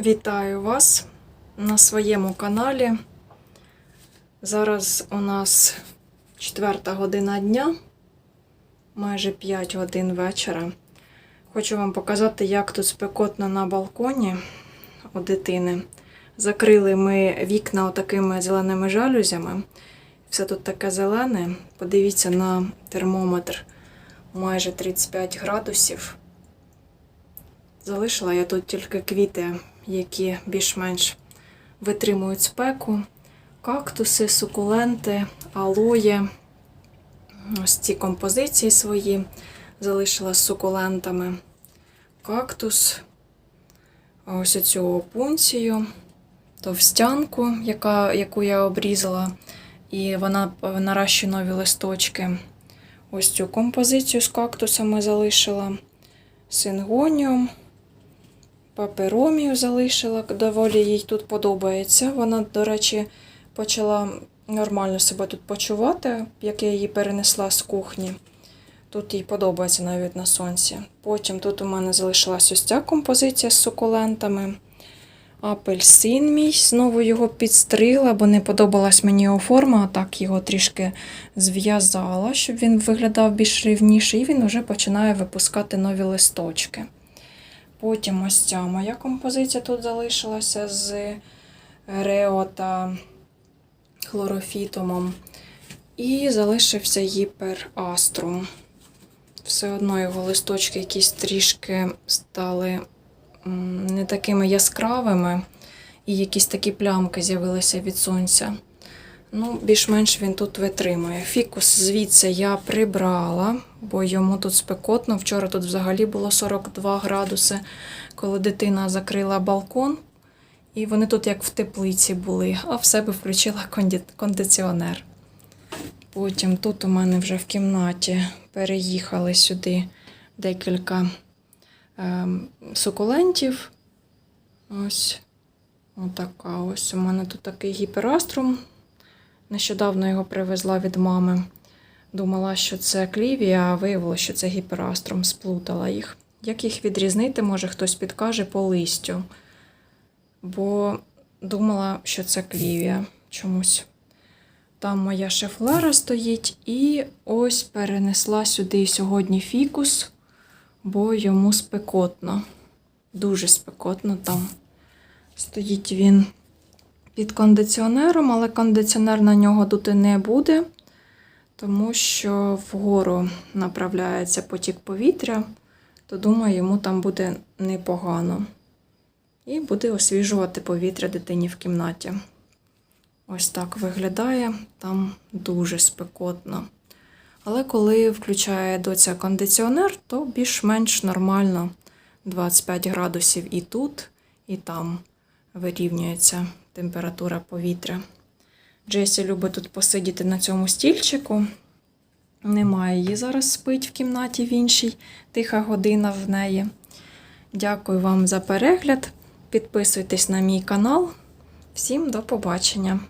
Вітаю вас на своєму каналі. Зараз у нас 4 година дня, майже 5 годин вечора. Хочу вам показати, як тут спекотно на балконі у дитини. Закрили ми вікна отакими зеленими жалюзями. Все тут таке зелене. Подивіться на термометр майже 35 градусів. Залишила я тут тільки квіти, які більш-менш витримують спеку. Кактуси, сукуленти, алоє. Ось ці композиції свої залишила з сукулентами. Кактус, ось цю опунцію, товстянку, яка, яку я обрізала, і вона наращує нові листочки. Ось цю композицію з кактусами залишила. Сингоніум, паперомію залишила, доволі їй тут подобається. Вона, до речі, почала нормально себе тут почувати, як я її перенесла з кухні. Тут їй подобається навіть на сонці. Потім тут у мене залишилась ось ця композиція з сукулентами. Апельсин мій, знову його підстригла, бо не подобалась мені його форма, а так його трішки зв'язала, щоб він виглядав більш рівніше, і він вже починає випускати нові листочки. Потім ось ця моя композиція тут залишилася з Рео та хлорофітомом. І залишився гіпераструм. Все одно його листочки якісь трішки стали не такими яскравими, і якісь такі плямки з'явилися від сонця. Ну, більш-менш він тут витримує. Фікус звідси я прибрала, бо йому тут спекотно. Вчора тут взагалі було 42 градуси, коли дитина закрила балкон. І вони тут як в теплиці були, а в себе включила кондиціонер. Потім тут у мене вже в кімнаті переїхали сюди декілька ем, сукулентів. Ось отака. Ось у мене тут такий гіпераструм. Нещодавно його привезла від мами. Думала, що це клівія, а виявилося, що це гіпераструм. Сплутала їх. Як їх відрізнити, може хтось підкаже по листю. Бо думала, що це клівія чомусь. Там моя шефлера стоїть, і ось перенесла сюди сьогодні фікус, бо йому спекотно. Дуже спекотно там. Стоїть він під кондиціонером, але кондиціонер на нього дути не буде, тому що вгору направляється потік повітря, то думаю, йому там буде непогано. І буде освіжувати повітря дитині в кімнаті. Ось так виглядає, там дуже спекотно. Але коли включає доця кондиціонер, то більш-менш нормально 25 градусів і тут, і там вирівнюється температура повітря. Джесі любить тут посидіти на цьому стільчику. Немає її зараз спить в кімнаті в іншій, тиха година в неї. Дякую вам за перегляд. Підписуйтесь на мій канал. Всім до побачення!